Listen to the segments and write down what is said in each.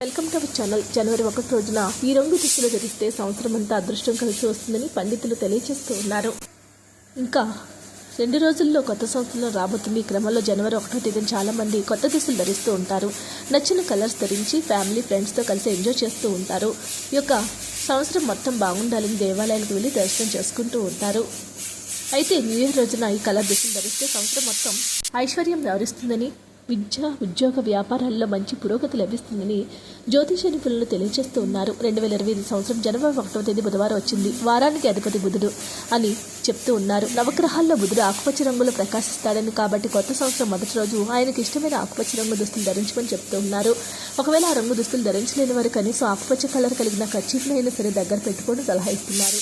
Welcome to our channel. జనవరి ఒకటి రోజున ఈ రంగు దుస్తులు ధరిస్తే సంవత్సరం అంతా అదృష్టం కలిసి వస్తుందని పండితులు తెలియజేస్తూ ఉన్నారు. ఇంకా రెండు రోజుల్లో కొత్త సంవత్సరంలో రాబోతుంది. ఈ క్రమంలో జనవరి ఒకటో తేదీన చాలామంది కొత్త దుస్తులు ధరిస్తూ ఉంటారు. నచ్చిన కలర్స్ ధరించి ఫ్యామిలీ ఫ్రెండ్స్తో కలిసి ఎంజాయ్ చేస్తూ ఉంటారు. ఈ యొక్క సంవత్సరం మొత్తం బాగుండాలని దేవాలయాలకు వెళ్ళి దర్శనం చేసుకుంటూ ఉంటారు. అయితే న్యూ ఇయర్ రోజున ఈ కలర్ దుస్తులు ధరిస్తే సంవత్సరం మొత్తం ఐశ్వర్యం వ్యవహరిస్తుందని విద్య ఉద్యోగ వ్యాపారాల్లో మంచి పురోగతి లభిస్తుందని జ్యోతిష నిపుణులు తెలియజేస్తూ ఉన్నారు. రెండు వేల ఇరవై ఐదు సంవత్సరం జనవరి ఒకటవ తేదీ బుధవారం వచ్చింది. వారానికి అధిపతి బుధుడు అని చెప్తూ ఉన్నారు. నవగ్రహాల్లో బుధుడు ఆకుపచ్చ రంగులో ప్రకాశిస్తాడని కాబట్టి కొత్త సంవత్సరం మొదటి రోజు ఆయనకి ఇష్టమైన ఆకుపచ్చ రంగు దుస్తులు ధరించమని చెప్తూ ఉన్నారు. ఒకవేళ ఆ రంగు దుస్తులు ధరించలేని వారు కనీసం ఆకుపచ్చ కలర్ కలిగిన ఖచ్చితమైన సరే దగ్గర పెట్టుకొని సలహా ఇస్తున్నారు.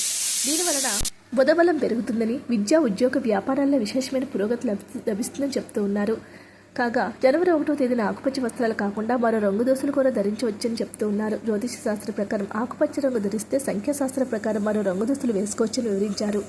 దీనివలన బుధబలం పెరుగుతుందని విద్యా ఉద్యోగ వ్యాపారాల్లో విశేషమైన పురోగతి లభి- లభిస్తుందని చెప్తూ ఉన్నారు. కాగా జనవరి ఒకటో తేదీన ఆకుపచ్చ వస్త్రాలు కాకుండా మరో రంగు దోశలు కూడా ధరించవచ్చని చెప్తూ ఉన్నారు జ్యోతిష శాస్త్ర ప్రకారం ఆకుపచ్చ రంగు ధరిస్తే సంఖ్యాశాస్త్ర ప్రకారం మరో రంగు దుస్తులు వేసుకోవచ్చని వివరించారు.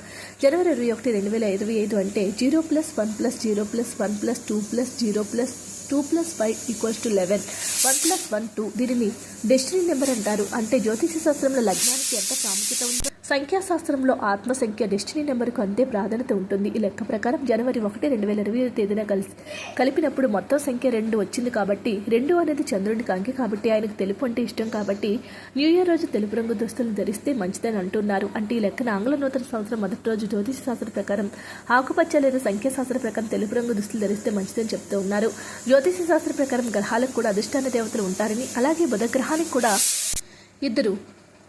జనవరి ఇరవై ఒకటి రెండు వేల ఇరవై ఐదు అంటే zero plus one plus zero plus one plus two plus zero plus two plus five equals to eleven. One plus one two. దీనిని డెస్టినీ నెంబర్ అంటారు. అంటే జ్యోతిష శాస్త్రంలో లగ్నానికి ఎంత ప్రాముఖ్యత ఉందో సంఖ్యాశాస్త్రంలో ఆత్మ సంఖ్య డెస్టినీ నెంబర్కు అంతే ప్రాధాన్యత ఉంటుంది. ఈ లెక్క ప్రకారం జనవరి ఒకటి రెండు వేల ఇరవై తేదీన కలిసి కలిపినప్పుడు మొత్తం సంఖ్య రెండు వచ్చింది కాబట్టి రెండు అనేది చంద్రునికి అంకె కాబట్టి ఆయనకు తెలుపు అంటే ఇష్టం కాబట్టి న్యూ ఇయర్ రోజు తెలుపు రంగు దుస్తులు ధరిస్తే మంచిదని అంటున్నారు. అంటే ఈ లెక్కన ఆంగ్ల నూతన సంవత్సరం మొదటి రోజు జ్యోతిష శాస్త్ర ప్రకారం ఆకుపచ్చ లేదా సంఖ్యాశాస్త్ర ప్రకారం తెలుపు రంగు దుస్తులు ధరిస్తే మంచిదని చెప్తూ ఉన్నారు. జ్యోతిష శాస్త్ర ప్రకారం గ్రహాలకు కూడా అధిష్టాన దేవతలు ఉంటారని అలాగే బుధగ్రహానికి కూడా ఇద్దరు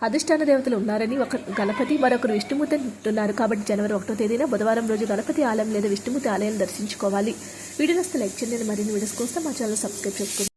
అధిష్టాన దేవతలు ఉన్నారని ఒక గణపతి మరొకరు విష్ణుమూర్తి అని కాబట్టి జనవరి ఒకటో తేదీన బుధవారం రోజు గణపతి ఆలయం లేదా విష్ణుమూర్తి ఆలయం దర్శించుకోవాలి. వీడియో నస్తే లైక్ చేయండి. మరిన్ని వీడియోస్ కోసం మా ఛానల్ సబ్స్క్రైబ్ చేసుకోండి.